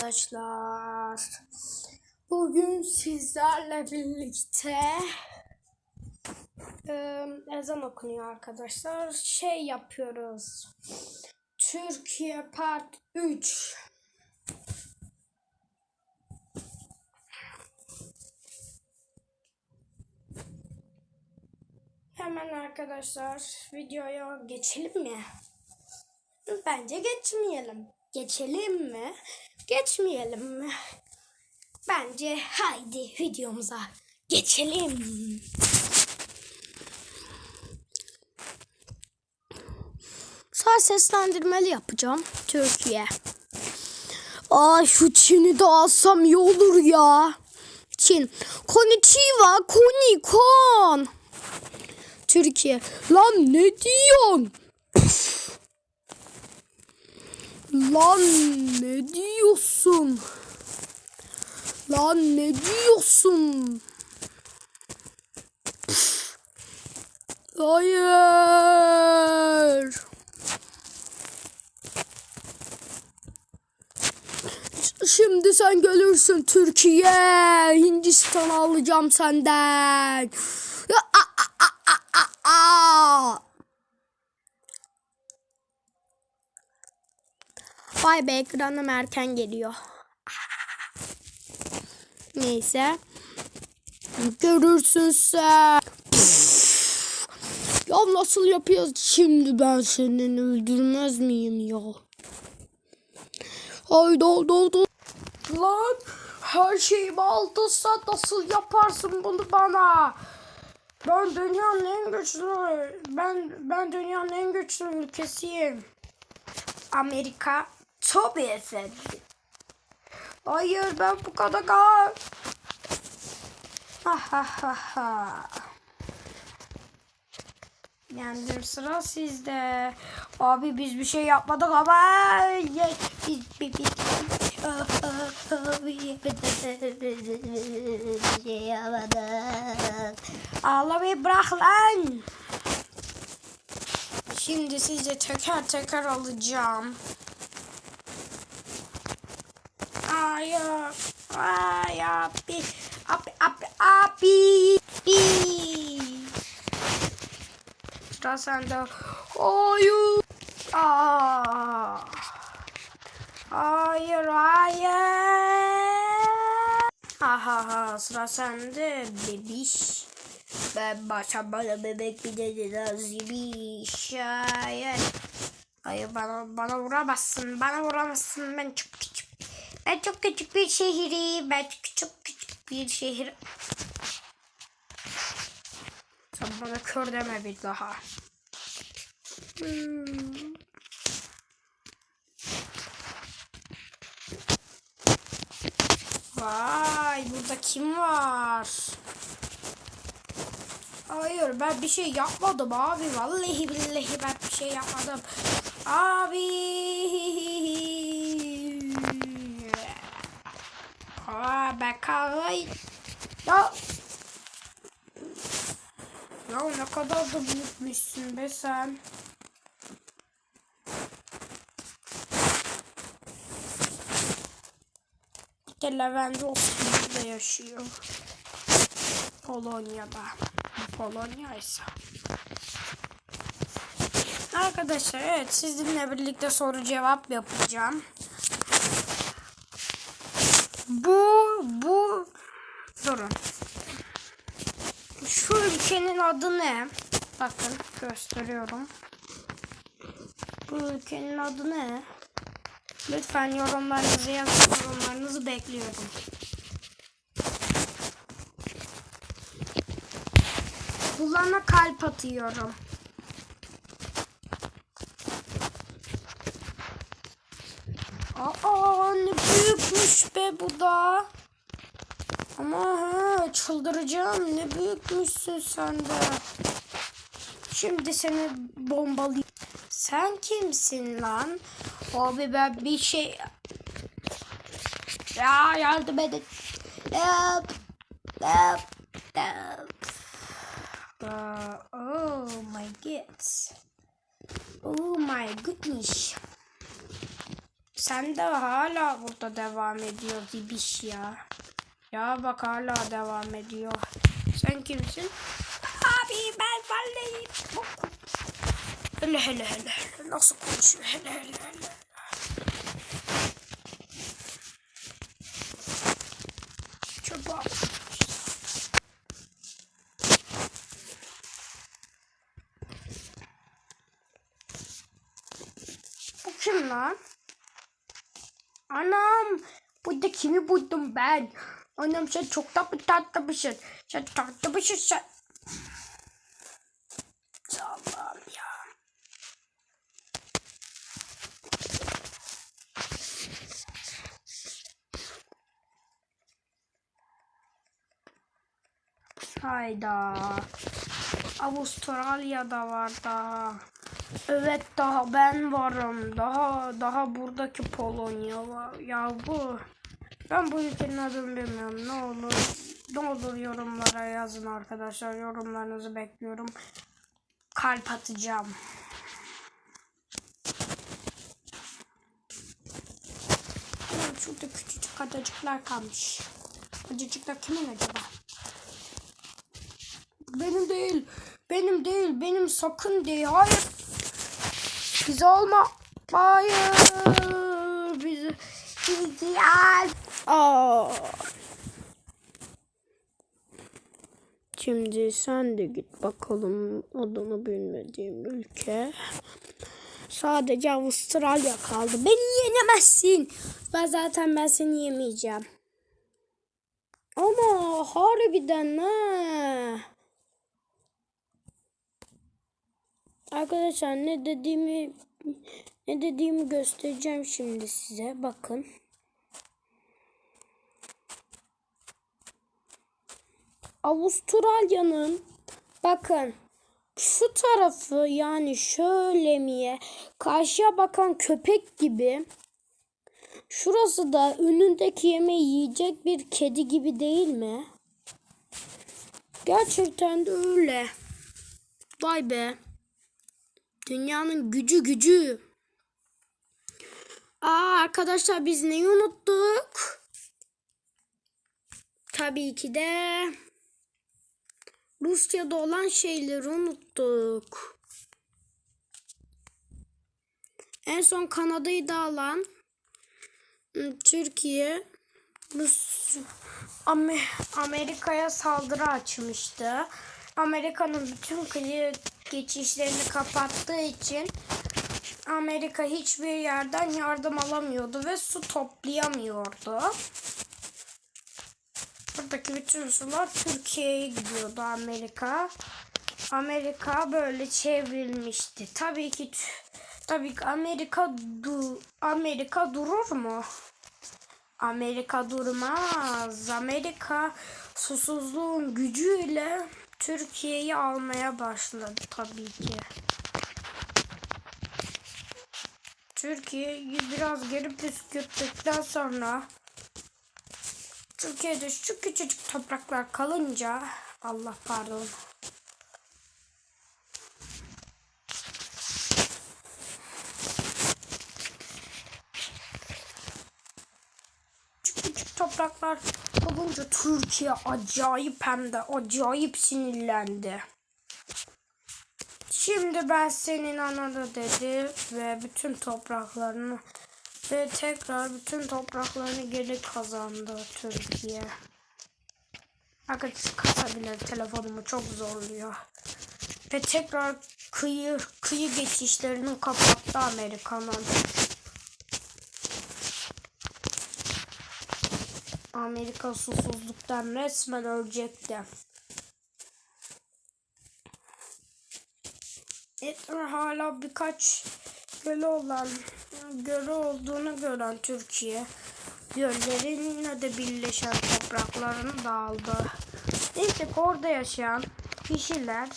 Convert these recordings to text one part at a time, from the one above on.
arkadaşlar. Bugün sizlerle birlikte ezan okunuyor arkadaşlar. Şey yapıyoruz. Türkiye Part 3. Hemen arkadaşlar videoya geçelim mi? Bence geçmeyelim. Geçelim mi? Geçmeyelim mi? Bence haydi videomuza geçelim. Sağ seslendirmeli yapacağım. Türkiye. Aa şu Çin'i de alsam iyi olur ya. Çin. Konnichiwa, konikon. Türkiye. Lan ne diyorsun? Lan ne diyorsun? Lan ne diyorsun? Püf. Hayır. Şimdi sen gelirsin Türkiye. Hindistan alacağım senden. Ya, a, a, a, a, Vay be ekranım erken geliyor. Neyse. Görürsün sen. Ya nasıl yapıyoruz şimdi ben seni öldürmez miyim ya? Haydi oldu oldu. Lan her şeyimi aldıysa nasıl yaparsın bunu bana? Ben dünyanın en güçlü, ben ben dünyanın en güçlü ülkesiyim. Amerika tabii efendim. Hayır ben bu kadar kal. Ha ha ha ha. Yendim sıra sizde. Abi biz bir şey yapmadık ama biz şey yapmadık. Ağlamayı bırak lan. Şimdi size teker teker alacağım. Hayır. Ay abi. Abi abi abi. Sıra sende. Hayır. Aa. Hayır hayır. Aha ha sıra sende bebiş. Ben başa bana bebek bir de nazimiş. Hayır. Hayır bana, bana vuramazsın. Bana vuramazsın. Ben çok. Ben çok küçük bir şehri. Ben çok küçük bir şehir. Sen bana kör deme bir daha. Hmm. Vay burada kim var? Hayır ben bir şey yapmadım abi. Vallahi billahi ben bir şey yapmadım. Abi. Aa ben. Ya. Ya ne kadar da büyükmüşsün be sen. De Lewandowski yaşıyor. Polonya'da. Polonya ise. Arkadaşlar evet sizinle birlikte soru cevap yapacağım. Bu durun. Şu ülkenin adı ne? Bakın gösteriyorum. Bu ülkenin adı ne? Lütfen yorumlarınızı yazın. Yorumlarınızı bekliyorum. Bulana kalp atıyorum. Aa ne büyükmüş be bu da. Ama ha çıldıracağım. Ne büyükmüşsün sen de. Şimdi seni bombalayayım. Sen kimsin lan? Abi ben bir şey... Ya yardım edin. Help. Help. Uh, oh my god. Oh my goodness. Sen de hala burada devam ediyor Zibiş ya. Ya bak hala devam ediyor. Sen kimsin? Abi ben vallahi. Hele hele hele hele. Nasıl konuşuyor? Hele hele hele. Çöpe. Bu kim lan? Anam. Burada kimi buldum ben? Anam sen çok da bir tatlı bir şey. Sen tatlı bir şey sen. Allah'ım ya. Hayda. Avustralya'da var daha. Evet daha ben varım. Daha daha buradaki Polonya var. Ya bu ben bu ülkenin adını bilmiyorum. Ne olur ne olur yorumlara yazın arkadaşlar. Yorumlarınızı bekliyorum. Kalp atacağım. Şurada küçücük adacıklar kalmış. Adacıklar kimin acaba? Benim değil. Benim değil. Benim sakın değil. Hayır. Bize olma. Hayır. Aa. Şimdi sen de git bakalım adını bilmediğim ülke. Sadece Avustralya kaldı. Beni yenemezsin. Ben zaten ben seni yemeyeceğim. Ama harbiden ha. Arkadaşlar ne dediğimi ne dediğimi göstereceğim şimdi size. Bakın. Avustralya'nın bakın şu tarafı yani şöyle miye karşıya bakan köpek gibi şurası da önündeki yemeği yiyecek bir kedi gibi değil mi? Gerçekten de öyle. Vay be. Dünyanın gücü gücü. Aa arkadaşlar biz neyi unuttuk? Tabii ki de Rusya'da olan şeyleri unuttuk. En son Kanada'yı da alan ım, Türkiye Rus Amer- Amerika'ya saldırı açmıştı. Amerika'nın bütün kıyı geçişlerini kapattığı için Amerika hiçbir yerden yardım alamıyordu ve su toplayamıyordu. Buradaki bütün sular Türkiye'ye gidiyordu Amerika. Amerika böyle çevrilmişti. Tabii ki tabii ki Amerika du Amerika durur mu? Amerika durmaz. Amerika susuzluğun gücüyle Türkiye'yi almaya başladı tabii ki. Türkiye'yi biraz geri püskürttükten sonra Türkiye'de şu küçücük topraklar kalınca Allah pardon. Küçük küçük topraklar olunca Türkiye acayip hem de acayip sinirlendi. Şimdi ben senin ananı dedi ve bütün topraklarını ve tekrar bütün topraklarını geri kazandı Türkiye. Arkadaşlar kasabilir telefonumu çok zorluyor. Ve tekrar kıyı kıyı geçişlerini kapattı Amerika'nın. Amerika susuzluktan resmen ölecekti. Etler hala birkaç gölü olan gölü olduğunu gören Türkiye göllerin yine de birleşen topraklarını da aldı. Neyse ki orada yaşayan kişiler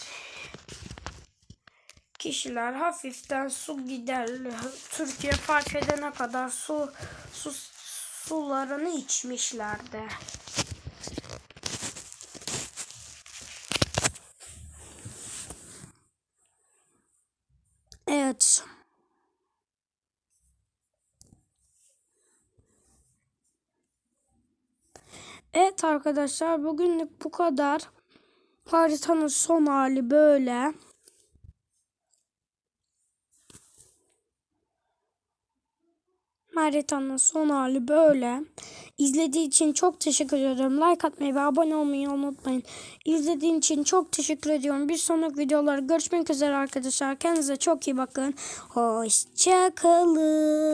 kişiler hafiften su gider Türkiye fark edene kadar su su sularını içmişlerdi. Evet. Arkadaşlar bugünlük bu kadar. Haritanın son hali böyle. Haritanın son hali böyle. İzlediği için çok teşekkür ederim. Like atmayı ve abone olmayı unutmayın. İzlediğin için çok teşekkür ediyorum. Bir sonraki videolarda görüşmek üzere arkadaşlar. Kendinize çok iyi bakın. Hoşçakalın.